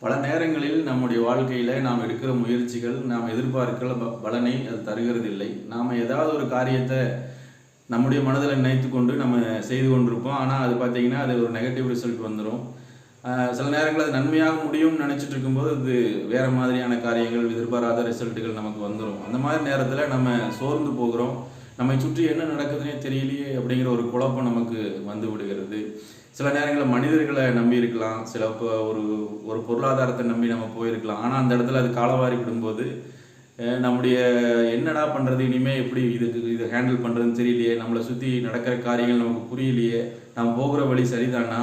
பல நேரங்களில் நம்முடைய வாழ்க்கையில் நாம் எடுக்கிற முயற்சிகள் நாம் எதிர்பார்க்கிற ப- பலனை அது தருகிறதில்லை. நாம் ஏதாவது ஒரு காரியத்தை நம்முடைய மனதில் நினைத்து கொண்டு நம்ம செய்து கொண்டிருப்போம். ஆனால் அது பார்த்தீங்கன்னா அது ஒரு நெகட்டிவ் ரிசல்ட் வந்துடும் சில நேரங்களில் அது நன்மையாக முடியும்னு நினச்சிட்டு இருக்கும்போது அது வேறு மாதிரியான காரியங்கள் எதிர்பாராத ரிசல்ட்டுகள் நமக்கு வந்துடும் அந்த மாதிரி நேரத்தில் நம்ம சோர்ந்து போகிறோம். நம்மை சுற்றி என்ன நடக்குதுன்னே தெரியலையே அப்படிங்கிற ஒரு குழப்பம் நமக்கு வந்து விடுகிறது. சில நேரங்களில் மனிதர்களை நம்பி இருக்கலாம் சில இப்போ ஒரு ஒரு பொருளாதாரத்தை நம்பி நம்ம போயிருக்கலாம். ஆனால் அந்த இடத்துல அது காலவாரி விடும்போது நம்முடைய என்னடா பண்ணுறது இனிமேல் எப்படி இதுக்கு இதை ஹேண்டில் பண்ணுறதுன்னு தெரியலையே. நம்மளை சுற்றி நடக்கிற காரியங்கள் நமக்கு புரியலையே. நம்ம போகிற வழி சரிதானா?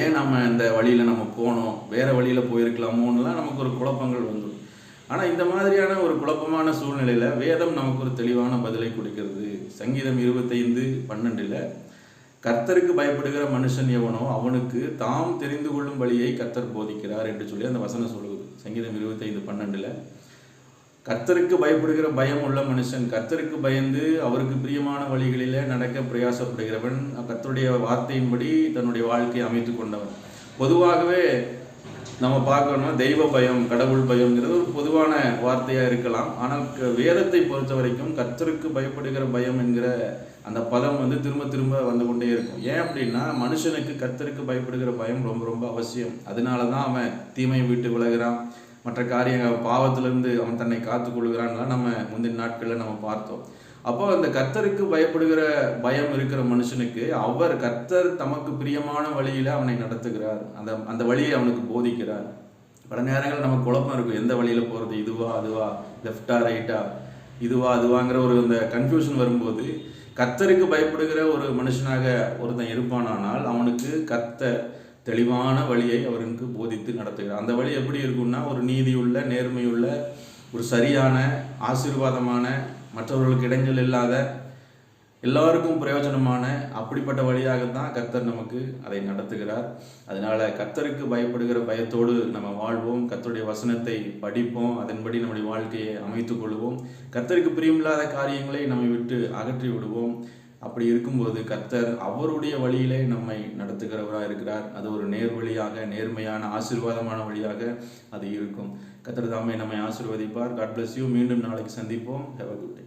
ஏன் நம்ம இந்த வழியில் நம்ம போனோம்? வேறு வழியில் போயிருக்கலாமோன்னுலாம் நமக்கு ஒரு குழப்பங்கள் வந்துடும். ஆனால் இந்த மாதிரியான ஒரு குழப்பமான சூழ்நிலையில் வேதம் நமக்கு ஒரு தெளிவான பதிலை கொடுக்கிறது. சங்கீதம் இருபத்தைந்து பன்னெண்டில் கர்த்தருக்கு பயப்படுகிற மனுஷன் எவனோ அவனுக்கு தாம் தெரிந்து கொள்ளும் வழியை கர்த்தர் போதிக்கிறார் என்று சொல்லி அந்த வசனம் சொல்லுவது சங்கீதம் இருபத்தைந்து பன்னெண்டில் கர்த்தருக்கு பயப்படுகிற பயம் உள்ள மனுஷன் கர்த்தருக்கு பயந்து அவருக்கு பிரியமான வழிகளில் நடக்க பிரயாசப்படுகிறவன் கர்த்தருடைய வார்த்தையின்படி தன்னுடைய வாழ்க்கையை அமைத்து கொண்டவன். பொதுவாகவே நம்ம பார்க்கணும் தெய்வ பயம் கடவுள் பயம்ங்கிறது ஒரு பொதுவான வார்த்தையாக இருக்கலாம். ஆனால் க- வேதத்தை பொறுத்த வரைக்கும் கர்த்தருக்கு பயப்படுகிற பயம் என்கிற அந்த பதம் வந்து திரும்ப திரும்ப வந்து கொண்டே இருக்கும். ஏன் அப்படின்னா மனுஷனுக்கு கர்த்தருக்கு பயப்படுகிற பயம் ரொம்ப ரொம்ப அவசியம். அதனால தான் அவன் தீமையை விட்டு விலகிறான். மற்ற காரியங்கள் பாவத்திலிருந்து அவன் தன்னை காத்துக்கொள்கிறான்லாம் நம்ம முந்தின நாட்களில் நம்ம பார்த்தோம். அப்போ அந்த கர்த்தருக்கு பயப்படுகிற பயம் இருக்கிற மனுஷனுக்கு அவர் கர்த்தர் தமக்கு பிரியமான வழியில அவனை நடத்துகிறார். அந்த அந்த வழியை அவனுக்கு போதிக்கிறார். பல நேரங்கள் நமக்கு குழப்பம் இருக்கும். எந்த வழியில போறது? இதுவா அதுவா? லெஃப்டா ரைட்டா? இதுவா அதுவாங்கிற ஒரு அந்த கன்ஃபியூஷன் வரும்போது கர்த்தருக்கு பயப்படுகிற ஒரு மனுஷனாக ஒருத்தன் இருப்பானானால் அவனுக்கு கர்த்தர் தெளிவான வழியை அவருக்கு போதித்து நடத்துகிறார். அந்த வழி எப்படி இருக்கும்னா ஒரு நீதியுள்ள நேர்மையுள்ள ஒரு சரியான ஆசீர்வாதமான மற்றவர்களுக்கு இடைஞ்சல் இல்லாத எல்லாருக்கும் பிரயோஜனமான அப்படிப்பட்ட வழியாகத்தான் கர்த்தர் நமக்கு அதை நடத்துகிறார். அதனால கர்த்தருக்கு பயப்படுகிற பயத்தோடு நம்ம வாழ்வோம். கர்த்தருடைய வசனத்தை படிப்போம். அதன்படி நம்முடைய வாழ்க்கையை அமைத்துக் கொள்வோம். கர்த்தருக்கு பிரியமில்லாத காரியங்களை நம்மை விட்டு அகற்றி விடுவோம் அப்படி இருக்கும்போது கர்த்தர் அவருடைய வழியிலே நம்மை நடத்துகிறவராக இருக்கிறார். அது ஒரு நேர் வழியாக நேர்மையான ஆசீர்வாதமான வழியாக அது இருக்கும். கர்த்தர் தாமே நம்மை ஆசீர்வதிப்பார். காட் பிளஸ் யூ மீண்டும் நாளைக்கு சந்திப்போம். Have a good day